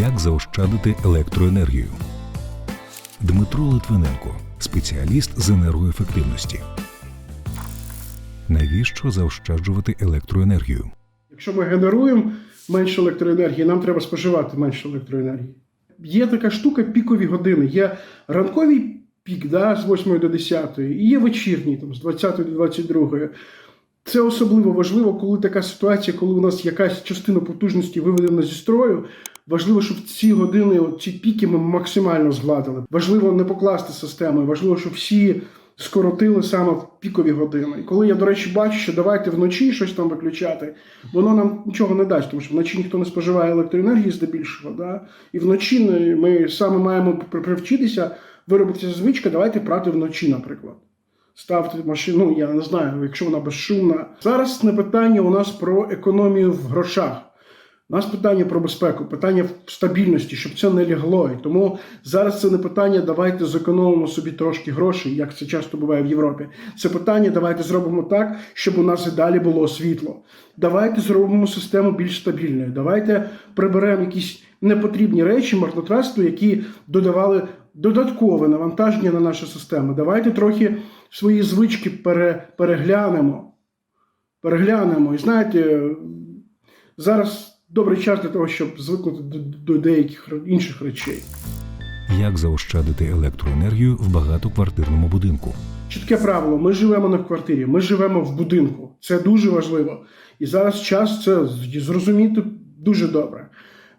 Як заощадити електроенергію? Дмитро Литвиненко, спеціаліст з енергоефективності. Навіщо заощаджувати електроенергію? Якщо ми генеруємо менше електроенергії, нам треба споживати менше електроенергії. Є така штука пікові години. Є ранковий пік да, з 8 до 10, і є вечірній там, з 20 до 22. Це особливо важливо, коли така ситуація, коли у нас якась частина потужності виведена зі строю. Важливо, щоб ці години, ці піки ми максимально згладили. Важливо не покласти систему, важливо, щоб всі скоротили саме в пікові години. І коли я, до речі, бачу, що давайте вночі щось там виключати, воно нам нічого не дасть, тому що вночі ніхто не споживає електроенергії здебільшого. Да? І вночі ми саме маємо привчитися, виробитися звичка, давайте прати вночі, наприклад. Ставте машину, ну я не знаю, якщо вона безшумна. Зараз не питання у нас про економію в грошах. У нас питання про безпеку, питання стабільності, щоб це не лягло. І тому зараз це не питання, давайте зекономимо собі трошки грошей, як це часто буває в Європі. Це питання, давайте зробимо так, щоб у нас і далі було світло. Давайте зробимо систему більш стабільною. Давайте приберемо якісь непотрібні речі, марнотратство, які додавали додаткове навантаження на нашу систему. Давайте трохи свої звички пере, переглянемо. Переглянемо. І знаєте, зараз добрий час для того, щоб звикнути до, до деяких інших речей. Як заощадити електроенергію в багатоквартирному будинку? Чітке правило: ми живемо не в квартирі, ми живемо в будинку. Це дуже важливо. І зараз час це зрозуміти дуже добре.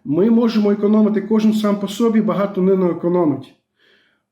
Ми можемо економити кожен сам по собі, багато не економить.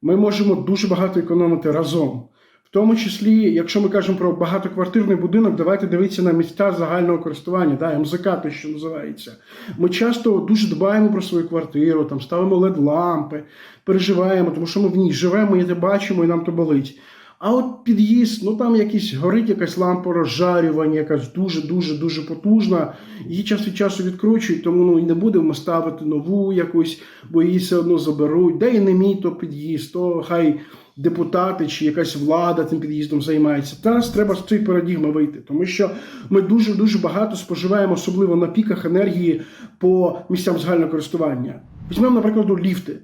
Ми можемо дуже багато економити разом. В тому числі, якщо ми кажемо про багатоквартирний будинок, давайте дивитися на місця загального користування, да, МЗК, те, що називається. Ми часто дуже дбаємо про свою квартиру, там ставимо LED-лампи, переживаємо, тому що ми в ній живемо, і це бачимо, і нам то болить. А от під'їзд, ну там якийсь горить якась лампа розжарювання, якась дуже дуже дуже потужна. Її час від часу відкручують, тому ну і не будемо ставити нову якусь, бо її все одно заберуть. Де і не мій то під'їзд, то хай депутати чи якась влада тим під'їздом займається. Зараз треба з цієї парадігми вийти, тому що ми дуже дуже багато споживаємо, особливо на піках енергії по місцям загального користування. Візьмемо, наприклад, ліфти.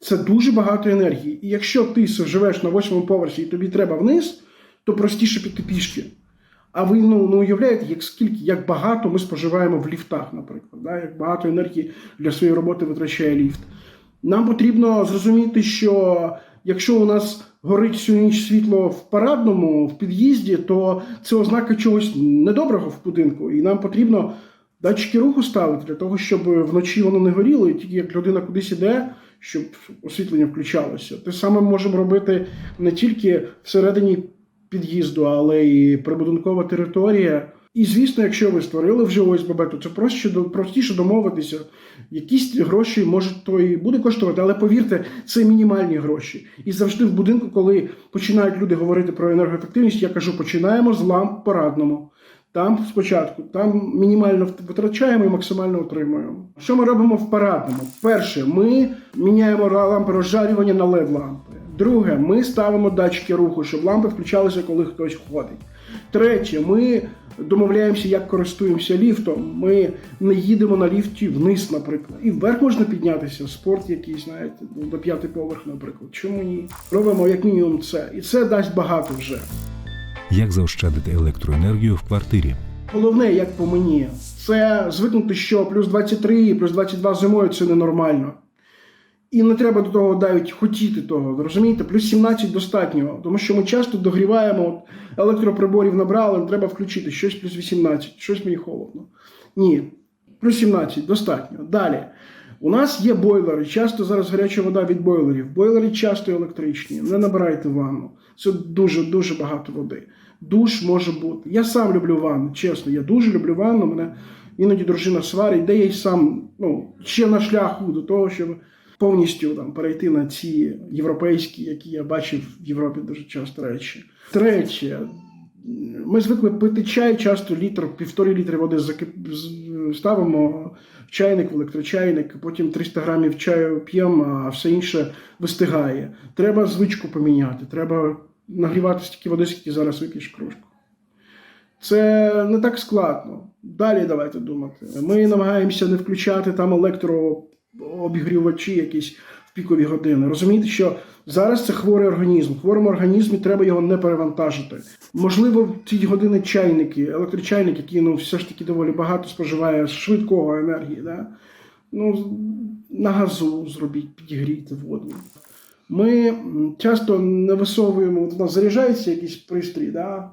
Це дуже багато енергії. І якщо ти живеш на восьмому поверсі і тобі треба вниз, то простіше піти пішки. А ви ну, ну уявляєте, як скільки, як багато ми споживаємо в ліфтах, наприклад, да? як багато енергії для своєї роботи витрачає ліфт. Нам потрібно зрозуміти, що якщо у нас горить всю ніч світло в парадному, в під'їзді, то це ознака чогось недоброго в будинку. І нам потрібно датчики руху ставити для того, щоб вночі воно не горіло, і тільки як людина кудись іде, щоб освітлення включалося. Те саме можемо робити не тільки всередині під'їзду, але й прибудинкова територія. І звісно, якщо ви створили вже ОСББ, то це простіше, простіше домовитися. Якісь гроші може то і буде коштувати, але повірте, це мінімальні гроші. І завжди в будинку, коли починають люди говорити про енергоефективність, я кажу, починаємо з ламп порадному. Там спочатку, там мінімально витрачаємо і максимально отримуємо. Що ми робимо в парадному? Перше, ми міняємо лампи розжарювання на led лампи. Друге, ми ставимо датчики руху, щоб лампи включалися, коли хтось ходить. Третє, ми домовляємося, як користуємося ліфтом. Ми не їдемо на ліфті вниз, наприклад. І вверх можна піднятися, спорт якийсь, знаєте, ну, до п'ятий поверх, наприклад. Чому ні? Робимо як мінімум це. І це дасть багато вже. Як заощадити електроенергію в квартирі? Головне, як по мені, це звикнути, що плюс 23, плюс 22 зимою це ненормально. І не треба до того навіть хотіти того. Розумієте, плюс 17 достатньо. Тому що ми часто догріваємо, електроприборів набрали, треба включити щось плюс 18, щось мені холодно. Ні, плюс 17 достатньо. Далі. У нас є бойлери. Часто зараз гаряча вода від бойлерів. Бойлери часто електричні. Не набирайте ванну. Це дуже-дуже багато води. Душ може бути. Я сам люблю ванну, чесно, я дуже люблю ванну. Мене іноді дружина сварить, де я й сам ну, ще на шляху до того, щоб повністю там перейти на ці європейські, які я бачив в Європі дуже часто речі. Третє, ми звикли пити чай, часто літр, півтори літри води ставимо в чайник, в електрочайник, потім 300 грамів чаю п'ємо, а все інше вистигає. Треба звичку поміняти, треба нагрівати стільки води, скільки зараз вип'єш кружку. Це не так складно. Далі давайте думати. Ми намагаємося не включати там електро електрообігрівачі якісь в пікові години. Розумієте, що зараз це хворий організм. В хворому організмі треба його не перевантажити. Можливо, в ці години чайники, електрочайник, який ну, все ж таки доволі багато споживає швидкого енергії. Да? Ну, на газу зробіть, підігрійте воду. Ми часто не висовуємо, от у нас заряджається якийсь пристрій, да?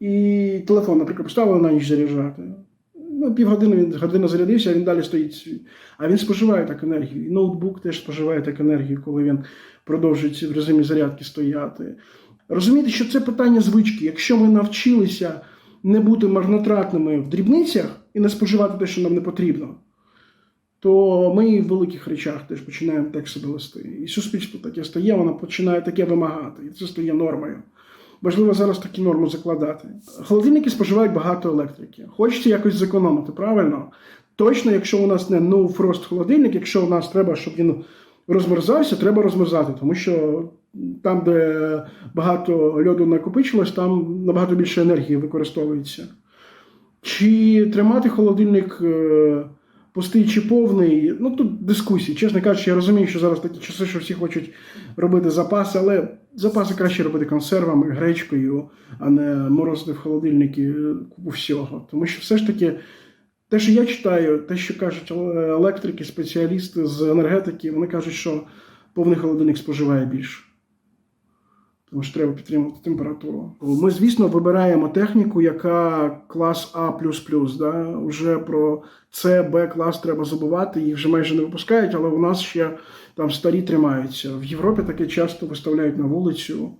і телефон, наприклад, поставили на ніч заряджати. Ну, півгодини він година зарядився, він далі стоїть. А він споживає так енергію. І ноутбук теж споживає так енергію, коли він продовжує в режимі зарядки стояти. Розумієте, що це питання звички. Якщо ми навчилися не бути марнотратними в дрібницях і не споживати те, що нам не потрібно, то ми і в великих речах теж починаємо так себе вести. І суспільство таке стає, воно починає таке вимагати, і це стає нормою. Важливо зараз такі норми закладати. Холодильники споживають багато електрики. Хочеться якось зекономити, правильно? Точно, якщо у нас не no frost холодильник, якщо у нас треба, щоб він розмерзався, треба розмерзати, тому що там, де багато льоду накопичилось, там набагато більше енергії використовується. Чи тримати холодильник е, пустий чи повний? Ну тут дискусії. Чесно кажучи, я розумію, що зараз такі часи, що всі хочуть робити запаси, але запаси краще робити консервами, гречкою, а не морозити в холодильники купу всього. Тому що все ж таки. Те, що я читаю, те, що кажуть електрики, спеціалісти з енергетики, вони кажуть, що повний холодильник споживає більше. Тому що треба підтримувати температуру. Ми, звісно, вибираємо техніку, яка клас А. Да? Уже про С, Б клас треба забувати, їх вже майже не випускають, але у нас ще там старі тримаються. В Європі таке часто виставляють на вулицю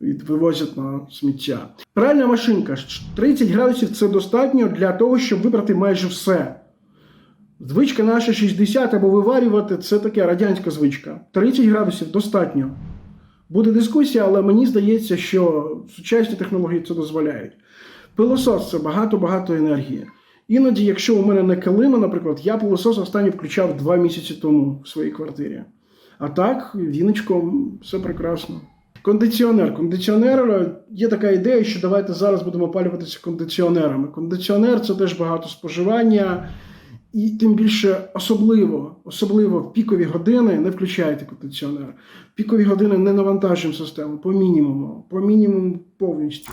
і вивозять на сміття. Пральна машинка 30 градусів це достатньо для того, щоб вибрати майже все. Звичка наша 60 або виварювати це таке радянська звичка. 30 градусів достатньо. Буде дискусія, але мені здається, що сучасні технології це дозволяють. Пилосос це багато-багато енергії. Іноді, якщо у мене не килима, наприклад, я пилосос останній включав два місяці тому в своїй квартирі. А так, віночком все прекрасно. Кондиціонер. Кондиціонер є така ідея, що давайте зараз будемо опалюватися кондиціонерами. Кондиціонер це теж багато споживання, і тим більше особливо, особливо в пікові години не включайте кондиціонер. В пікові години не навантажуємо систему по мінімуму, по мінімуму повністю.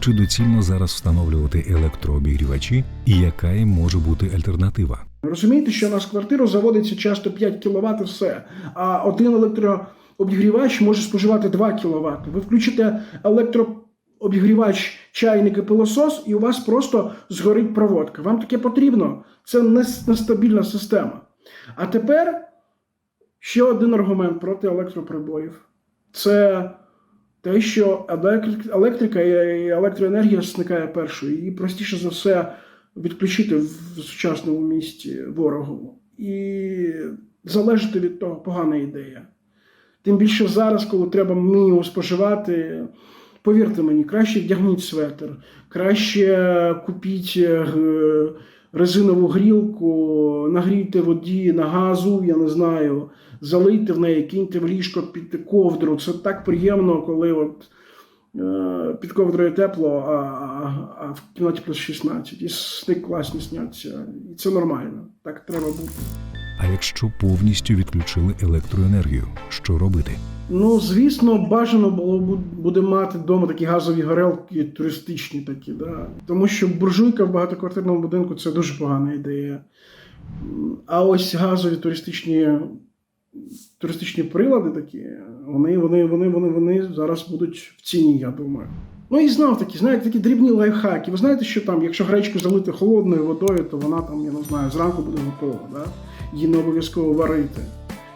Чи доцільно зараз встановлювати електрообігрівачі і яка їм може бути альтернатива? Розумієте, що у нас в квартиру заводиться часто 5 кВт і все, а один електрообігрівач може споживати 2 кВт. Ви включите електрообігрівач, чайник і пилосос, і у вас просто згорить проводка. Вам таке потрібно. Це нестабільна система. А тепер ще один аргумент проти електроприборів. Це те, що електрика і електроенергія зникає першою. Її простіше за все відключити в сучасному місті ворогу. І залежати від того погана ідея. Тим більше зараз, коли треба мінімум споживати, повірте мені, краще вдягніть светр, краще купіть е, резинову грілку, нагрійте воді на газу, я не знаю, залийте в неї, киньте в ліжко під ковдру. Це так приємно, коли от Е, Під ковдрою тепло, а, а, в кімнаті плюс 16. І сни класні сняться. І це нормально. Так треба бути. А якщо повністю відключили електроенергію, що робити? Ну, звісно, бажано було буде мати вдома такі газові горелки, туристичні такі, да. Тому що буржуйка в багатоквартирному будинку це дуже погана ідея. А ось газові туристичні, туристичні прилади такі, вони, вони, вони, вони, вони зараз будуть в ціні, я думаю. Ну і знов таки, знаєте, такі дрібні лайфхаки. Ви знаєте, що там, якщо гречку залити холодною водою, то вона там, я не знаю, зранку буде готова. Да? Її не обов'язково варити.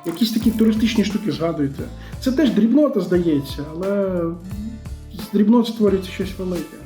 Якісь такі туристичні штуки згадуйте. Це теж дрібнота, здається, але з дрібнот створюється щось велике.